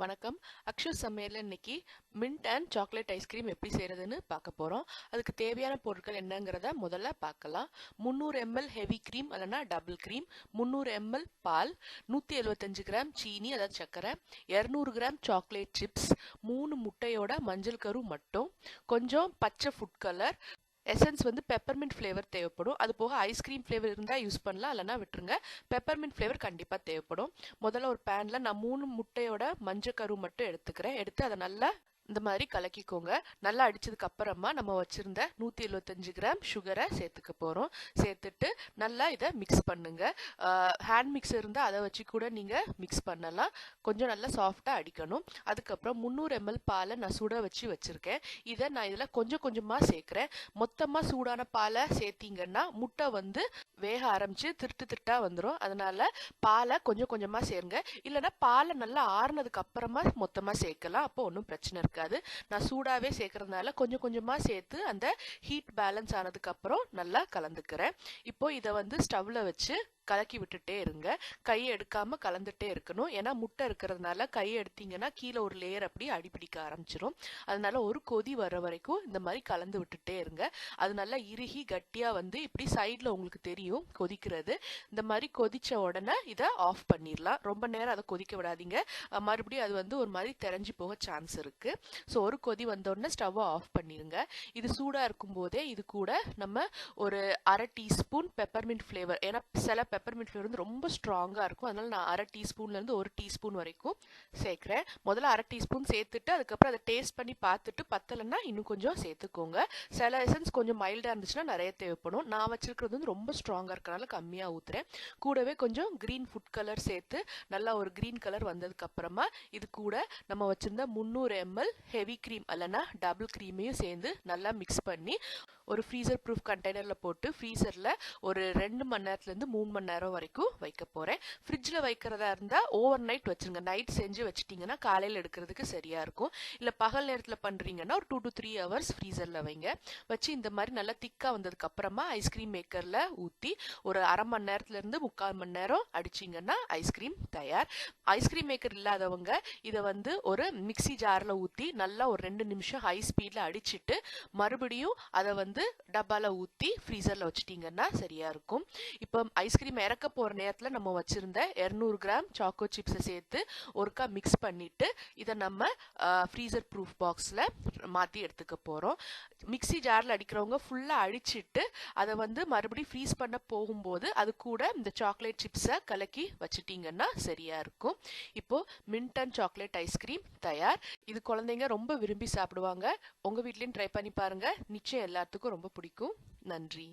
வணக்கம். அக்ஷு சமையலில் இன்னைக்கு மின்ட் அண்ட் சாக்லேட் ஐஸ்கிரீம் எப்படி செய்கிறதுன்னு பார்க்க போகிறோம் அதுக்கு தேவையான பொருட்கள் என்னங்கிறத முதல்ல பார்க்கலாம். முந்நூறு எம்எல் ஹெவி க்ரீம் இல்லைன்னா டபுள் க்ரீம் முந்நூறு எம்எல் பால் நூற்றி எழுபத்தஞ்சு கிராம் சீனி அதாவது சர்க்கரை இரநூறு கிராம் சாக்லேட் சிப்ஸ் மூணு முட்டையோட மஞ்சள் கரு மட்டும் கொஞ்சம் பச்சை ஃபுட் கலர் எசன்ஸ் வந்து பெப்பர்மெண்ட் ஃப்ளேவர் தேவைப்படும். அது போக ஐஸ்கிரீம் ஃப்ளேவர் இருந்தால் யூஸ் பண்ணலாம் இல்லைனா விட்டுருங்க. பெப்பர்மின்ட் ஃப்ளேவர் கண்டிப்பாக தேவைப்படும். முதல்ல ஒரு பேனில் நான் மூணு முட்டையோட மஞ்சள் கரு மட்டும் எடுத்துக்கிறேன். எடுத்து அதை நல்லா இந்த மாதிரி கலக்கிக்கோங்க. நல்லா அடித்ததுக்கு அப்புறமா நம்ம வச்சுருந்த நூற்றி எழுபத்தஞ்சு கிராம் சுகரை சேர்த்துக்க போகிறோம் சேர்த்துட்டு நல்லா இதை மிக்ஸ் பண்ணுங்க. ஹேண்ட் மிக்ஸ் இருந்தால் அதை வச்சு கூட நீங்கள் மிக்ஸ் பண்ணலாம். கொஞ்சம் நல்லா சாஃப்டாக அடிக்கணும். அதுக்கப்புறம் முந்நூறு எம்எல் பாலை நான் சுட வச்சு வச்சுருக்கேன். இதை நான் இதில் கொஞ்சம் கொஞ்சமாக சேர்க்குறேன். மொத்தமாக சூடான பாலை சேர்த்தீங்கன்னா முட்டை வந்து வேக ஆரம்பித்து திருட்டு திருட்டாக வந்துடும் அதனால் பாலை கொஞ்சம் கொஞ்சமாக சேருங்க. இல்லைன்னா பாலை நல்லா ஆறுனதுக்கு அப்புறமா மொத்தமாக சேர்க்கலாம். அப்போ ஒன்றும் பிரச்சனை இருக்காது. நான் சூடாகவே சேர்க்கறதுனால கொஞ்சம் கொஞ்சமாக சேர்த்து அந்த ஹீட் பேலன்ஸ் ஆனதுக்கப்புறம் நல்லா கலந்துக்கிறேன். இப்போ இதை வந்து ஸ்டவ்வில் வச்சு கலக்கி விட்டுட்டே இருங்க. கையை எடுக்காம கலந்துட்டே இருக்கணும். ஏன்னா முட்டை இருக்கிறதுனால கையை எடுத்தீங்கன்னா கீழே ஒரு லேயர் அப்படி அடிப்பிடிக்க ஆரம்பிச்சிடும் அதனால ஒரு கொதி வர வரைக்கும் இந்த மாதிரி கலந்து விட்டுட்டே இருங்க. அது நல்லா இறுகி கட்டியா வந்து இப்படி சைட்ல உங்களுக்கு தெரியும் கொதிக்கிறது. இந்த மாதிரி கொதிச்ச உடனே இதை ஆஃப் பண்ணிடலாம் ரொம்ப நேரம் அதை கொதிக்க விடாதீங்க. மறுபடியும் அது வந்து ஒரு மாதிரி தெரிஞ்சு போக சான்ஸ் இருக்கு. ஸோ ஒரு கொதி வந்தோடனே ஸ்டவ்வை ஆஃப் பண்ணிருங்க. இது சூடா இருக்கும் போதே இது கூட நம்ம ஒரு அரை டீஸ்பூன் பெப்பர்மின்ட் ஃப்ளேவர் ஏன்னா சில பெப்பர்மின்ட் ஃப்ளேவர் வந்து ரொம்ப ஸ்ட்ராங்காக இருக்கும். அதனால் நான் அரை டீஸ்பூன்லேருந்து ஒரு டீஸ்பூன் வரைக்கும் சேர்க்குறேன். முதல்ல அரை டீஸ்பூன் சேர்த்துட்டு அதுக்கப்புறம் அதை டேஸ்ட் பண்ணி பார்த்துட்டு பத்தலைன்னா இன்னும் கொஞ்சம் சேர்த்துக்கோங்க. சில எசன்ஸ் கொஞ்சம் மைல்டாக இருந்துச்சுன்னா நிறைய தேவைப்படும். நான் வச்சிருக்கிறது வந்து ரொம்ப ஸ்ட்ராங்காக இருக்கனால கம்மியாக ஊற்றுறேன் கூடவே கொஞ்சம் க்ரீன் ஃபுட் கலர் சேர்த்து நல்லா ஒரு க்ரீன் கலர் வந்ததுக்கப்புறமா இது கூட நம்ம வச்சுருந்த முந்நூறு எம்எல் ஹெவி க்ரீம் அல்லனா டபுள் க்ரீமையும் சேர்ந்து நல்லா மிக்ஸ் பண்ணி ஒரு ஃப்ரீசர் ப்ரூஃப் கண்டெய்னரில் போட்டு ஃப்ரீசரில் ஒரு ரெண்டு மணி நேரத்துலேருந்து மூணு மணி நேரம் வரைக்கும் வைக்க போகிறேன் ஃப்ரிட்ஜில் வைக்கிறதா இருந்தால் ஓவர் நைட் வச்சுருங்க. நைட் செஞ்சு வச்சிட்டிங்கன்னா காலையில் எடுக்கிறதுக்கு சரியாக இருக்கும். இல்லை பகல் நேரத்தில் பண்ணுறீங்கன்னா ஒரு டூ டு த்ரீ ஹவர்ஸ் ஃப்ரீசரில் வைங்க. வச்சு இந்த மாதிரி நல்லா திக்காக வந்ததுக்கு அப்புறமா ஐஸ்கிரீம் மேக்கரில் ஊற்றி ஒரு அரை மணி நேரத்துலேருந்து முக்கால் மணி நேரம் அடிச்சிங்கன்னா ஐஸ்கிரீம் தயார். ஐஸ்கிரீம் மேக்கர் இல்லாதவங்க இதை வந்து ஒரு மிக்சி ஜாரில் ஊற்றி நல்லா ஒரு ரெண்டு நிமிஷம் ஹை ஸ்பீடில் அடிச்சிட்டு மறுபடியும் அதை வந்து டப்பால ஊற்றி ஃப்ரீசரில் வச்சிட்டிங்கன்னா சரியாக இருக்கும். இப்போ ஐஸ்கிரீம் இறக்க போகிற நேரத்தில் நம்ம வச்சுருந்த இரநூறு கிராம் சாக்கோ சிப்ஸை சேர்த்து ஒருக்கா மிக்ஸ் பண்ணிவிட்டு இதை நம்ம ஃப்ரீசர் ப்ரூஃப் பாக்ஸில் மாற்றி எடுத்துக்க போகிறோம் மிக்சி ஜாரில் அடிக்கிறவங்க ஃபுல்லாக அடிச்சுட்டு அதை வந்து மறுபடியும் ஃப்ரீஸ் பண்ண போகும்போது அது கூட இந்த சாக்லேட் சிப்ஸை கலக்கி வச்சிட்டிங்கன்னா சரியாக இருக்கும். இப்போது மின்ட் அண்ட் சாக்லேட் ஐஸ்கிரீம் தயார். இது குழந்தைங்க ரொம்ப விரும்பி சாப்பிடுவாங்க. உங்கள் வீட்லேயும் ட்ரை பண்ணி பாருங்கள் நிச்சயம் எல்லாத்துக்கும் ரொம்ப பிடிக்கும். நன்றி.